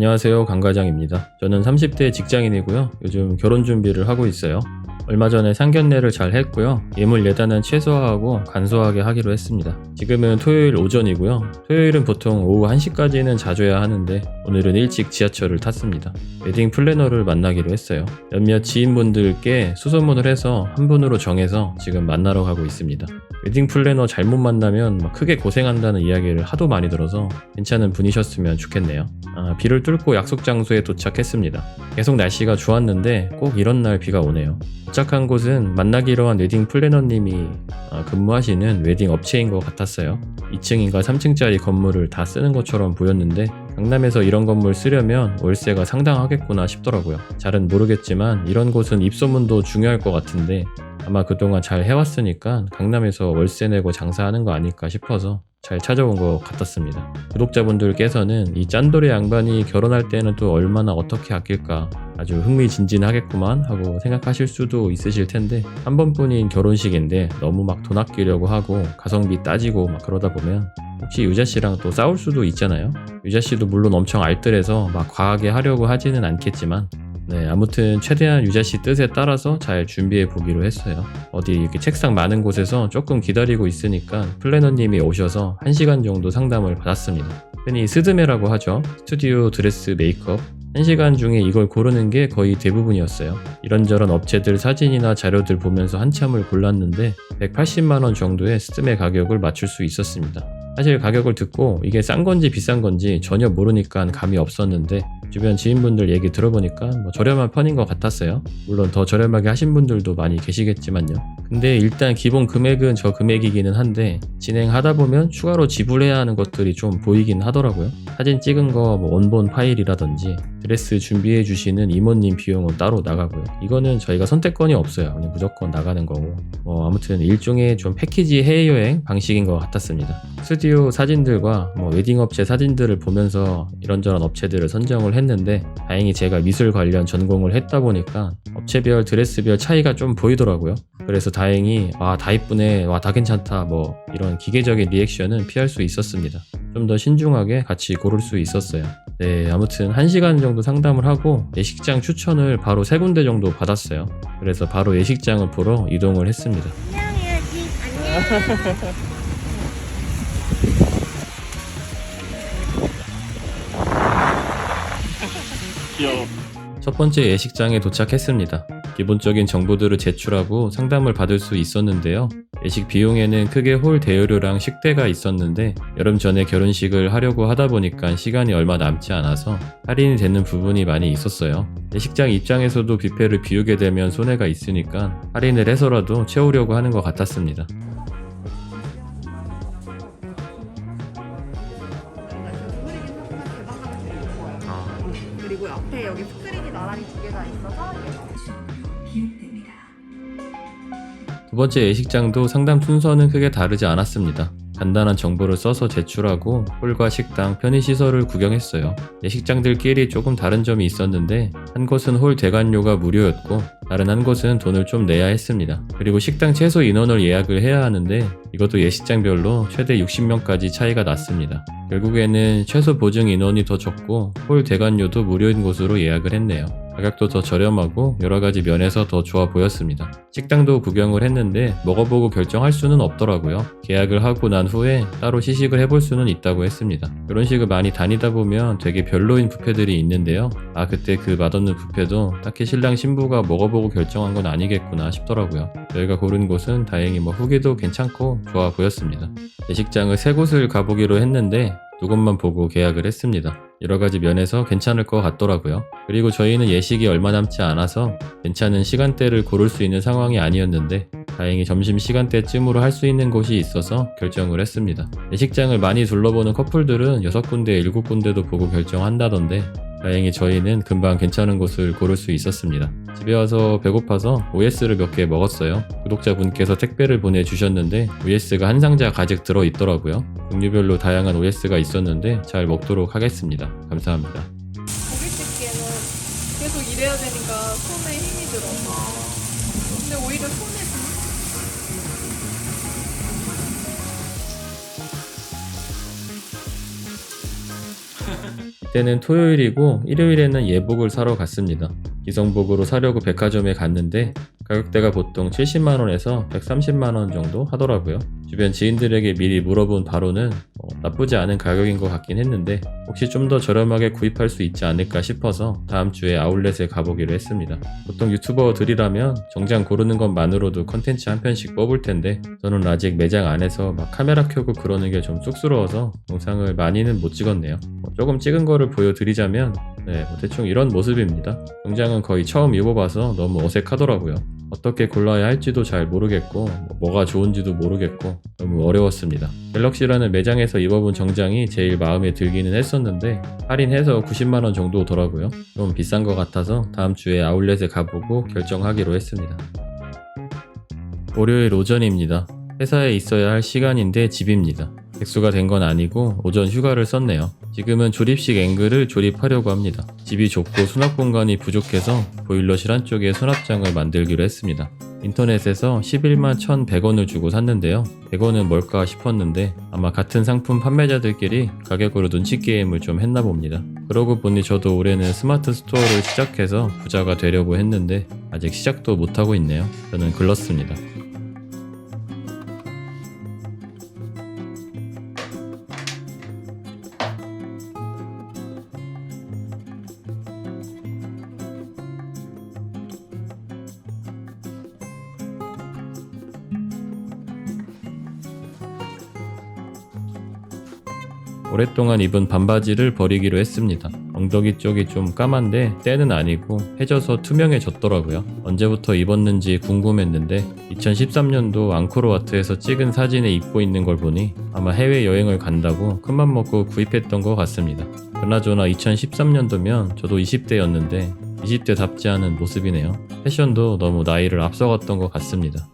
안녕하세요. 강과장입니다. 저는 30대 직장인이고요. 요즘 결혼 준비를 하고 있어요. 얼마 전에 상견례를 잘 했고요. 예물 예단은 최소화하고 간소하게 하기로 했습니다. 지금은 토요일 오전이고요. 토요일은 보통 오후 1시까지는 자줘야 하는데 오늘은 일찍 지하철을 탔습니다. 웨딩 플래너를 만나기로 했어요. 몇몇 지인분들께 수소문을 해서 한 분으로 정해서 지금 만나러 가고 있습니다. 웨딩 플래너 잘못 만나면 막 크게 고생한다는 이야기를 하도 많이 들어서 괜찮은 분이셨으면 좋겠네요. 아, 비를 뚫고 약속 장소에 도착했습니다. 계속 날씨가 좋았는데 꼭 이런 날 비가 오네요. 도착한 곳은 만나기로 한 웨딩 플래너님이 아, 근무하시는 웨딩 업체인 것 같았어요. 2층인가 3층짜리 건물을 다 쓰는 것처럼 보였는데 강남에서 이런 건물 쓰려면 월세가 상당하겠구나 싶더라고요. 잘은 모르겠지만 이런 곳은 입소문도 중요할 것 같은데 아마 그동안 잘 해왔으니까 강남에서 월세 내고 장사하는 거 아닐까 싶어서 잘 찾아온 것 같았습니다. 구독자분들께서는 이 짠돌이 양반이 결혼할 때는 또 얼마나 어떻게 아낄까 아주 흥미진진하겠구만 하고 생각하실 수도 있으실 텐데 한 번뿐인 결혼식인데 너무 막 돈 아끼려고 하고 가성비 따지고 막 그러다 보면 혹시 유자 씨랑 또 싸울 수도 있잖아요. 유자 씨도 물론 엄청 알뜰해서 막 과하게 하려고 하지는 않겠지만 네, 아무튼 최대한 유자 씨 뜻에 따라서 잘 준비해 보기로 했어요. 어디 이렇게 책상 많은 곳에서 조금 기다리고 있으니까 플래너님이 오셔서 1시간 정도 상담을 받았습니다. 흔히 스드메라고 하죠. 스튜디오 드레스 메이크업. 1시간 중에 이걸 고르는 게 거의 대부분이었어요. 이런저런 업체들 사진이나 자료들 보면서 한참을 골랐는데 180만원 정도의 스드메 가격을 맞출 수 있었습니다. 사실 가격을 듣고 이게 싼 건지 비싼 건지 전혀 모르니까 감이 없었는데 주변 지인분들 얘기 들어보니까 뭐 저렴한 편인 것 같았어요. 물론 더 저렴하게 하신 분들도 많이 계시겠지만요. 근데 일단 기본 금액은 저 금액이기는 한데 진행하다 보면 추가로 지불해야 하는 것들이 좀 보이긴 하더라고요. 사진 찍은 거 뭐 원본 파일이라든지 드레스 준비해 주시는 이모님 비용은 따로 나가고요. 이거는 저희가 선택권이 없어요. 그냥 무조건 나가는 거고. 뭐 아무튼 일종의 좀 패키지 해외여행 방식인 것 같았습니다. 스튜 디오 사진들과 뭐 웨딩 업체 사진들을 보면서 이런저런 업체들을 선정을 했는데 다행히 제가 미술 관련 전공을 했다 보니까 업체별 드레스별 차이가 좀 보이더라고요. 그래서 다행히 와 다 이쁘네 와 다 괜찮다 뭐 이런 기계적인 리액션은 피할 수 있었습니다. 좀 더 신중하게 같이 고를 수 있었어요. 네, 아무튼 1시간 정도 상담을 하고 예식장 추천을 바로 세 군데 정도 받았어요. 그래서 바로 예식장을 보러 이동을 했습니다. 안녕 첫 번째 예식장에 도착했습니다. 기본적인 정보들을 제출하고 상담을 받을 수 있었는데요. 예식 비용에는 크게 홀 대여료랑 식대가 있었는데 여름 전에 결혼식을 하려고 하다 보니까 시간이 얼마 남지 않아서 할인이 되는 부분이 많이 있었어요. 예식장 입장에서도 뷔페를 비우게 되면 손해가 있으니까 할인을 해서라도 채우려고 하는 것 같았습니다. 두 번째 예식장도 상담 순서는 크게 다르지 않았습니다. 간단한 정보를 써서 제출하고 홀과 식당, 편의시설을 구경했어요. 예식장들끼리 조금 다른 점이 있었는데 한 곳은 홀 대관료가 무료였고 다른 한 곳은 돈을 좀 내야 했습니다. 그리고 식당 최소 인원을 예약을 해야 하는데 이것도 예식장별로 최대 60명까지 차이가 났습니다. 결국에는 최소 보증 인원이 더 적고 홀 대관료도 무료인 곳으로 예약을 했네요. 가격도 더 저렴하고 여러 가지 면에서 더 좋아 보였습니다. 식당도 구경을 했는데 먹어보고 결정할 수는 없더라고요. 계약을 하고 난 후에 따로 시식을 해볼 수는 있다고 했습니다. 결혼식을 많이 다니다 보면 되게 별로인 뷔페들이 있는데요. 아 그때 그 맛없는 뷔페도 딱히 신랑 신부가 먹어보고 결정한 건 아니겠구나 싶더라고요. 저희가 고른 곳은 다행히 뭐 후기도 괜찮고 좋아 보였습니다. 예식장을 세 곳을 가보기로 했는데 두 곳만 보고 계약을 했습니다. 여러 가지 면에서 괜찮을 것 같더라고요. 그리고 저희는 예식이 얼마 남지 않아서 괜찮은 시간대를 고를 수 있는 상황이 아니었는데 다행히 점심 시간대쯤으로 할 수 있는 곳이 있어서 결정을 했습니다. 예식장을 많이 둘러보는 커플들은 6군데, 7군데도 보고 결정한다던데 다행히 저희는 금방 괜찮은 곳을 고를 수 있었습니다. 집에 와서 배고파서 OS를 몇 개 먹었어요. 구독자분께서 택배를 보내주셨는데 OS가 한 상자 가득 들어 있더라고요. 종류별로 다양한 OS가 있었는데 잘 먹도록 하겠습니다. 감사합니다. 이때는 토요일이고 일요일에는 예복을 사러 갔습니다. 기성복으로 사려고 백화점에 갔는데 가격대가 보통 70만원에서 130만원 정도 하더라고요. 주변 지인들에게 미리 물어본 바로는 어, 나쁘지 않은 가격인 것 같긴 했는데 혹시 좀 더 저렴하게 구입할 수 있지 않을까 싶어서 다음 주에 아울렛에 가보기로 했습니다. 보통 유튜버들이라면 정장 고르는 것만으로도 컨텐츠 한 편씩 뽑을 텐데 저는 아직 매장 안에서 막 카메라 켜고 그러는 게 좀 쑥스러워서 영상을 많이는 못 찍었네요. 뭐 조금 찍은 거를 보여드리자면 네, 뭐 대충 이런 모습입니다. 정장은 거의 처음 입어봐서 너무 어색하더라고요. 어떻게 골라야 할지도 잘 모르겠고 뭐 뭐가 좋은지도 모르겠고 너무 어려웠습니다. 갤럭시라는 매장에서 입어본 정장이 제일 마음에 들기는 했었는데 할인해서 90만원 정도더라고요. 좀 비싼 것 같아서 다음 주에 아울렛에 가보고 결정하기로 했습니다. 월요일 오전입니다. 회사에 있어야 할 시간인데 집입니다. 백수가 된 건 아니고 오전 휴가를 썼네요. 지금은 조립식 앵글을 조립하려고 합니다. 집이 좁고 수납 공간이 부족해서 보일러실 한쪽에 수납장을 만들기로 했습니다. 인터넷에서 11만 1,100원을 주고 샀는데요. 100원은 뭘까 싶었는데 아마 같은 상품 판매자들끼리 가격으로 눈치 게임을 좀 했나 봅니다. 그러고 보니 저도 올해는 스마트 스토어를 시작해서 부자가 되려고 했는데 아직 시작도 못하고 있네요. 저는 글렀습니다. 오랫동안 입은 반바지를 버리기로 했습니다. 엉덩이 쪽이 좀 까만데 때는 아니고 해져서 투명해졌더라고요. 언제부터 입었는지 궁금했는데 2013년도 앙코르와트에서 찍은 사진에 입고 있는 걸 보니 아마 해외 여행을 간다고 큰맘 먹고 구입했던 것 같습니다. 그나저나 2013년도면 저도 20대였는데 20대답지 않은 모습이네요. 패션도 너무 나이를 앞서갔던 것 같습니다.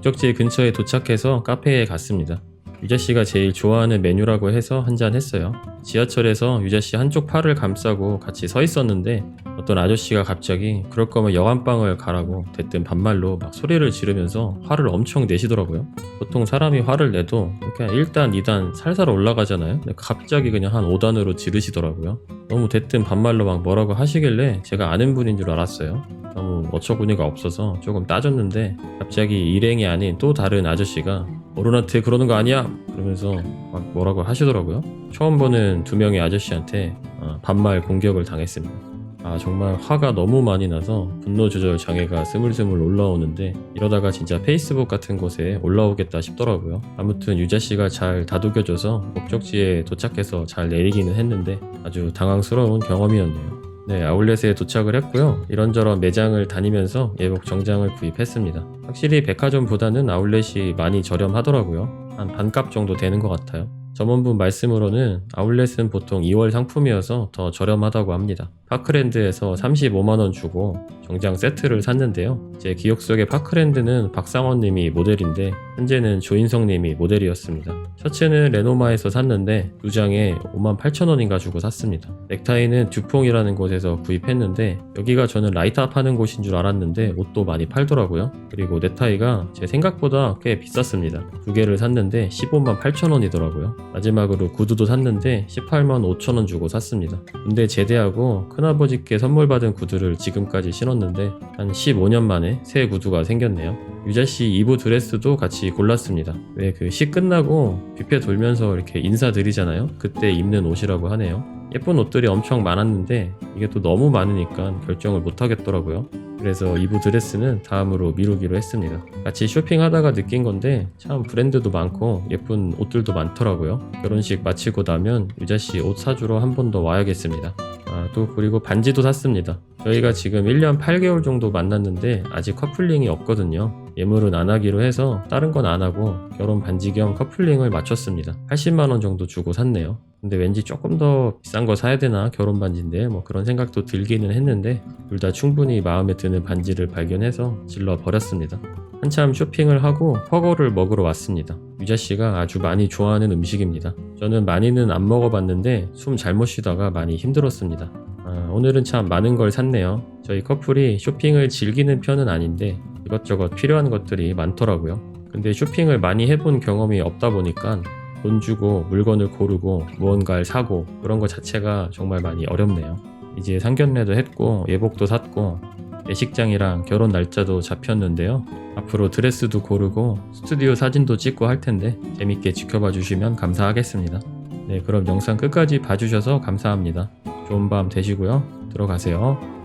목적지 근처에 도착해서 카페에 갔습니다. 유자 씨가 제일 좋아하는 메뉴라고 해서 한잔 했어요. 지하철에서 유자 씨 한쪽 팔을 감싸고 같이 서 있었는데 어떤 아저씨가 갑자기 그럴 거면 여관방을 가라고 대뜸 반말로 막 소리를 지르면서 화를 엄청 내시더라고요. 보통 사람이 화를 내도 그냥 1단, 2단 살살 올라가잖아요. 갑자기 그냥 한 5단으로 지르시더라고요. 너무 대뜸 반말로 막 뭐라고 하시길래 제가 아는 분인 줄 알았어요. 너무 어처구니가 없어서 조금 따졌는데 갑자기 일행이 아닌 또 다른 아저씨가 어른한테 그러는 거 아니야? 그러면서 막 뭐라고 하시더라고요. 처음 보는 두 명의 아저씨한테 어, 반말 공격을 당했습니다. 아 정말 화가 너무 많이 나서 분노 조절 장애가 스물스물 올라오는데 이러다가 진짜 페이스북 같은 곳에 올라오겠다 싶더라고요. 아무튼 유자 씨가 잘 다독여줘서 목적지에 도착해서 잘 내리기는 했는데 아주 당황스러운 경험이었네요. 네, 아울렛에 도착을 했고요. 이런저런 매장을 다니면서 예복 정장을 구입했습니다. 확실히 백화점보다는 아울렛이 많이 저렴하더라고요. 한 반값 정도 되는 것 같아요. 점원분 말씀으로는 아울렛은 보통 2월 상품이어서 더 저렴하다고 합니다. 파크랜드에서 35만원 주고 정장 세트를 샀는데요. 제 기억 속의 파크랜드는 박상원님이 모델인데 현재는 조인성님이 모델이었습니다. 셔츠는 레노마에서 샀는데 두 장에 5만 8천원인가 주고 샀습니다. 넥타이는 듀퐁이라는 곳에서 구입했는데 여기가 저는 라이트업 하는 곳인 줄 알았는데 옷도 많이 팔더라고요. 그리고 넥타이가 제 생각보다 꽤 비쌌습니다. 두 개를 샀는데 15만 8천원이더라고요. 마지막으로 구두도 샀는데 18만 5천원 주고 샀습니다. 군대 제대하고 큰아버지께 선물 받은 구두를 지금까지 신었는데 한 15년 만에 새 구두가 생겼네요. 유자씨 이브 드레스도 같이 골랐습니다. 왜 그 시 끝나고 뷔페 돌면서 이렇게 인사드리잖아요. 그때 입는 옷이라고 하네요. 예쁜 옷들이 엄청 많았는데 이게 또 너무 많으니까 결정을 못 하겠더라고요. 그래서 이브 드레스는 다음으로 미루기로 했습니다. 같이 쇼핑하다가 느낀 건데 참 브랜드도 많고 예쁜 옷들도 많더라고요. 결혼식 마치고 나면 유자씨 옷 사주러 한 번 더 와야겠습니다. 아, 또 그리고 반지도 샀습니다. 저희가 지금 1년 8개월 정도 만났는데 아직 커플링이 없거든요. 예물은 안 하기로 해서 다른 건 안 하고 결혼 반지 겸 커플링을 맞췄습니다. 80만원 정도 주고 샀네요. 근데 왠지 조금 더 비싼 거 사야 되나 결혼 반지인데 뭐 그런 생각도 들기는 했는데 둘 다 충분히 마음에 드는 반지를 발견해서 질러 버렸습니다. 한참 쇼핑을 하고 훠거를 먹으러 왔습니다. 유자 씨가 아주 많이 좋아하는 음식입니다. 저는 많이는 안 먹어봤는데 숨 잘못 쉬다가 많이 힘들었습니다. 아, 오늘은 참 많은 걸 샀네요. 저희 커플이 쇼핑을 즐기는 편은 아닌데 이것저것 필요한 것들이 많더라고요. 근데 쇼핑을 많이 해본 경험이 없다 보니까 돈 주고 물건을 고르고 무언가를 사고 그런 것 자체가 정말 많이 어렵네요. 이제 상견례도 했고 예복도 샀고 예식장이랑 결혼 날짜도 잡혔는데요. 앞으로 드레스도 고르고 스튜디오 사진도 찍고 할 텐데 재밌게 지켜봐 주시면 감사하겠습니다. 네, 그럼 영상 끝까지 봐주셔서 감사합니다. 좋은 밤 되시고요. 들어가세요.